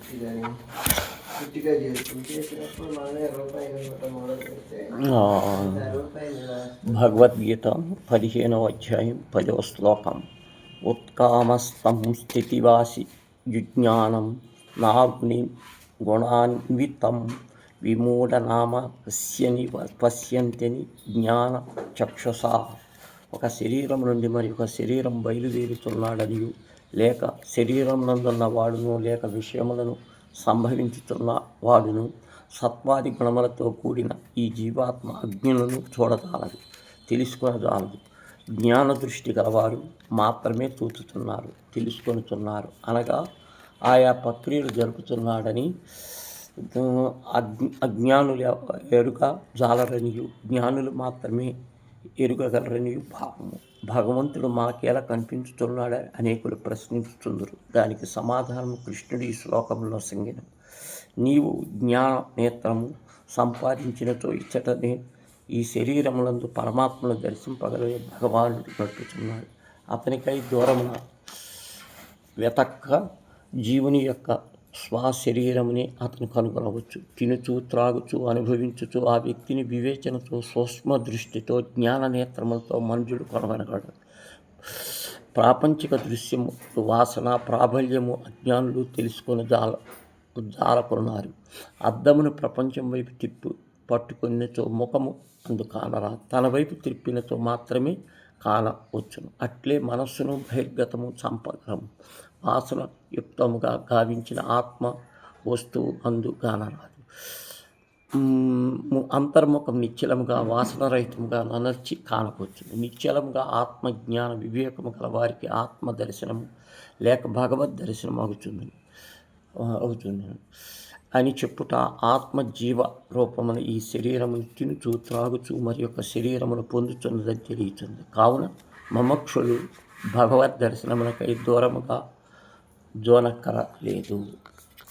కానీ చేసినప్పుడు మనమే రూపాయలు మొదలు పెడితే రూపాయలు భగవద్గీత పదిహేనవ అధ్యాయం పదవ శ్లోకం. ఉత్కామస్తం స్థితివాసి విజ్ఞానం నాగ్ని గుణాన్వితం విమూఢనామ పశ్యని పశ్యంతిని జ్ఞాన చక్షుషా ఒక శరీరం నుండి మరి ఒక శరీరం బయలుదేరుతున్నాడనియు లేక శరీరం నందున్న వాడును లేక విషయములను సంభవించుతున్న వాడును. సత్వాది గుణములతో కూడిన ఈ జీవాత్మ అగ్నులను చూడజాలదు తెలుసుకొనజాలదు. జ్ఞాన దృష్టి గలవారు మాత్రమే చూచుతున్నారు తెలుసుకొనుతున్నారు అనగా ఆయా ప్రక్రియలు జరుపుతున్నాడని అజ్ఞ అజ్ఞానులు ఎరుక జాలరనియు జ్ఞానులు మాత్రమే ఎరుగగలరని భావము. భగవంతుడు మాకేలా కనిపించుతున్నాడా? అనేకులు ప్రశ్నిస్తున్నారు దానికి సమాధానం కృష్ణుడు ఈ శ్లోకంలో సంగిన. నీవు జ్ఞాన నేత్రము సంపాదించినతో ఇచ్చటనే ఈ శరీరములందు పరమాత్మను దర్శింపగలిగే భగవానుడు నడుపుతున్నాడు అతనికై దూరమున వెతక్క జీవుని యొక్క స్వశరీరముని అతను కనుగొనవచ్చు. తినుచు త్రాగుచు అనుభవించుచు ఆ వ్యక్తిని వివేచనతో సూక్ష్మ దృష్టితో జ్ఞాన నేత్రములతో మనుషుడు కనుగొనగలడు. ప్రాపంచిక దృశ్యము వాసన ప్రాబల్యము అజ్ఞానులు తెలుసుకొని జాల జాలకున్నారు. అద్దమును ప్రపంచం వైపు తిప్పు పట్టుకున్నచో ముఖము అందుకానరా తన వైపు తిప్పినతో మాత్రమే కానవచ్చును అట్లే మనస్సును బహిర్గతము సంపగలము వాసన యుక్తముగా గావించిన ఆత్మ వస్తువు అందు గానరాదు. అంతర్ముఖం నిశ్చలముగా వాసనరహితముగా ననర్చి కానకొచ్చును. నిశ్చలముగా ఆత్మజ్ఞాన వివేకము గల వారికి ఆత్మ దర్శనము లేక భగవద్ దర్శనం అవుతుంది అవుతుంది. అని చెప్పుట ఆత్మజీవ రూపమున ఈ శరీరమును తినుచు త్రాగుచు మరి యొక్క శరీరమును పొందుతున్నదని తెలియచుంది. కావున మమక్షులు భగవద్ దర్శనమునకై దూరముగా జోనక్కర లేదు.